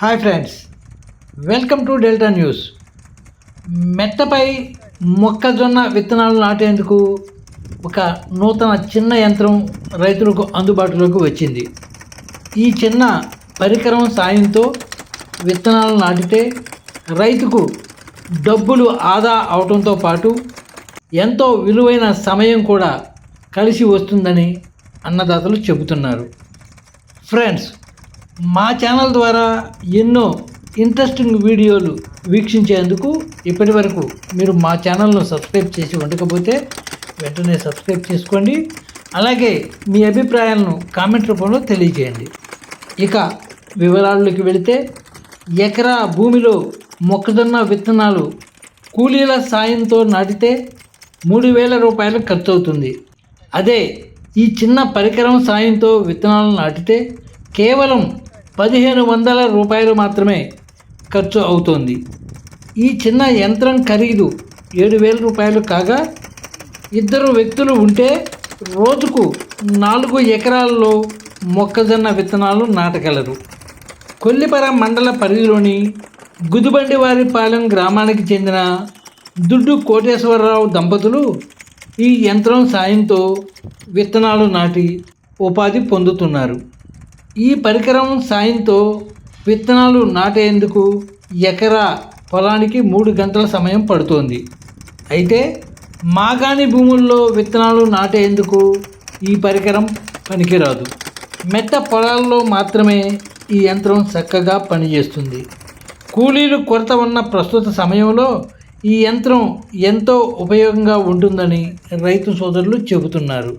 Hi friends welcome to Delta news. మెట్టపై మొక్కజొన్న విత్తనాలు నాటేందుకు ఒక నూతన చిన్న యంత్రం రైతులకు అందుబాటులోకి వచ్చింది. ఈ చిన్న పరికరం సాయంతో విత్తనాలు నాటితే రైతుకు డబ్బులు ఆదా అవడంతో పాటు ఎంతో విలువైన సమయం కూడా కలిసి వస్తుందని అన్నదాతలు చెబుతున్నారు. ఫ్రెండ్స్ మా ఛానల్ ద్వారా ఎన్నో ఇంట్రెస్టింగ్ వీడియోలు వీక్షించేందుకు ఇప్పటి వరకు మీరు మా ఛానల్ను సబ్స్క్రైబ్ చేసి ఉండకపోతే వెంటనే సబ్స్క్రైబ్ చేసుకోండి. అలాగే మీ అభిప్రాయాలను కామెంట్ రూపంలో తెలియజేయండి. ఇక వివరాల్లోకి వెళితే ఎకరా భూమిలో మొక్కజొన్న విత్తనాలు కూలీల సాయంతో నాటితే మూడు వేల రూపాయలు ఖర్చు అవుతుంది అదే ఈ చిన్న పరికరం సాయంతో విత్తనాలు నాటితే కేవలం పదిహేను వందల రూపాయలు మాత్రమే ఖర్చు అవుతోంది. ఈ చిన్న యంత్రం ఖరీదు ఏడు వేల రూపాయలు కాగా ఇద్దరు వ్యక్తులు ఉంటే రోజుకు నాలుగు ఎకరాల్లో మొక్కజొన్న విత్తనాలు నాటగలరు. కొల్లిపర మండల పరిధిలోని గుదిబండివారిపాలెం గ్రామానికి చెందిన దుడ్డు కోటేశ్వరరావు దంపతులు ఈ యంత్రం సాయంతో విత్తనాలు నాటి ఉపాధి పొందుతున్నారు. ఈ పరికరం సాయంతో విత్తనాలు నాటేందుకు ఎకరా పొలానికి మూడు గంటల సమయం పడుతోంది. అయితే మాగాణి భూముల్లో విత్తనాలు నాటేందుకు ఈ పరికరం పనికిరాదు. మెట్ట పొలాల్లో మాత్రమే ఈ యంత్రం చక్కగా పనిచేస్తుంది. కూలీలు కొరత ఉన్న ప్రస్తుత సమయంలో ఈ యంత్రం ఎంతో ఉపయోగంగా ఉంటుందని రైతు సోదరులు చెబుతున్నారు.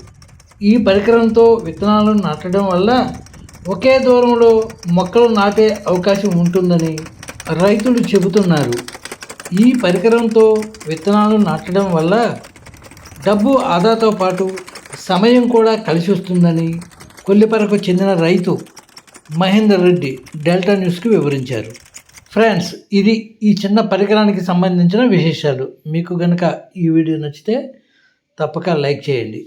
ఈ పరికరంతో విత్తనాలు నాటడం వల్ల ఒకే దూరంలో మొక్కలు నాటే అవకాశం ఉంటుందని రైతులు చెబుతున్నారు. ఈ పరికరంతో విత్తనాలు నాటడం వల్ల డబ్బు ఆదాతో పాటు సమయం కూడా కలిసి వస్తుందని కొల్లిపరకు చెందిన రైతు మహేందర్ రెడ్డి డెల్టా న్యూస్కి వివరించారు. ఫ్రెండ్స్ ఇది ఈ చిన్న పరికరానికి సంబంధించిన విశేషాలు. మీకు కనుక ఈ వీడియో నచ్చితే తప్పక లైక్ చేయండి.